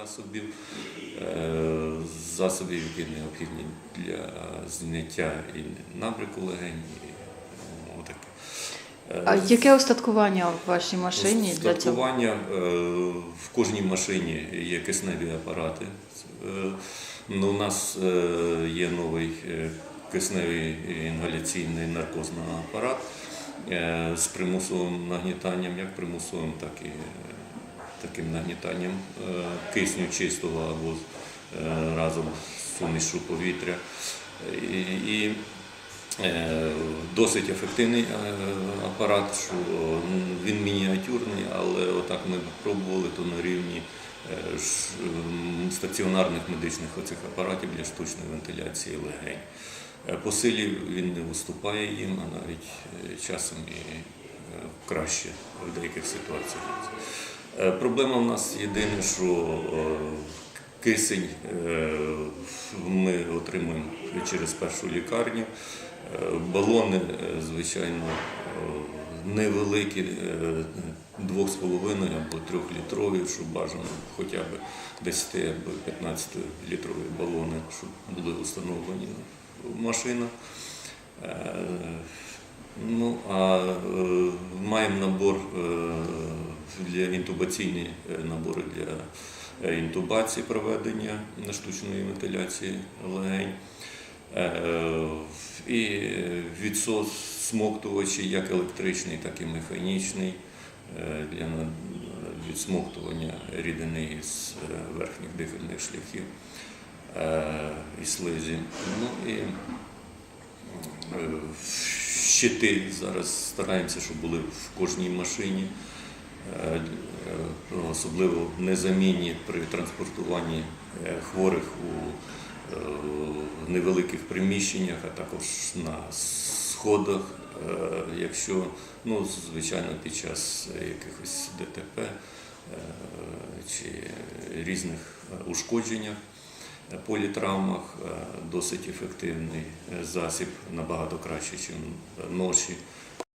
засобів, е, засобів, які необхідні для зняття і набрику легень. і, ну, отаке. Е, А яке остаткування в вашій машині для цього? Е, в кожній машині є кисневі апарати. Ну, у нас є новий кисневий інгаляційний наркозний апарат з примусовим нагнітанням, як примусовим, так і таким нагнітанням е, кисню чистого або е, разом з сумішу повітря. І, Е, Досить ефективний апарат, що він мініатюрний, але отак ми пробували то на рівні стаціонарних медичних оцих апаратів для штучної вентиляції легень. По силі він не виступає їм, а навіть часом і краще в деяких ситуаціях. Е, Проблема в нас єдине, що е, кисень е, ми отримуємо через першу лікарню. Балони, звичайно, невеликі, е, 2,5 або 3-літрові, щоб бажано хоча б 10 або 15 літрові балони, щоб були встановлені в машинах. Ну, а маємо набор для інтубаційні е, набори для е, інтубації проведення штучної вентиляції легень. Е, І відсос смоктувачі, як електричний, так і механічний, для відсмоктування рідини із верхніх дихальних шляхів і слизі. Ну і Щити зараз стараємося, щоб були в кожній машині, особливо незамінні при транспортуванні е, хворих у е, невеликих приміщеннях, а також на сходах, е, якщо, ну, звичайно, під час якихось ДТП е, чи різних е, ушкодженнях політравмах е, досить ефективний е, засіб, набагато краще, ніж ноші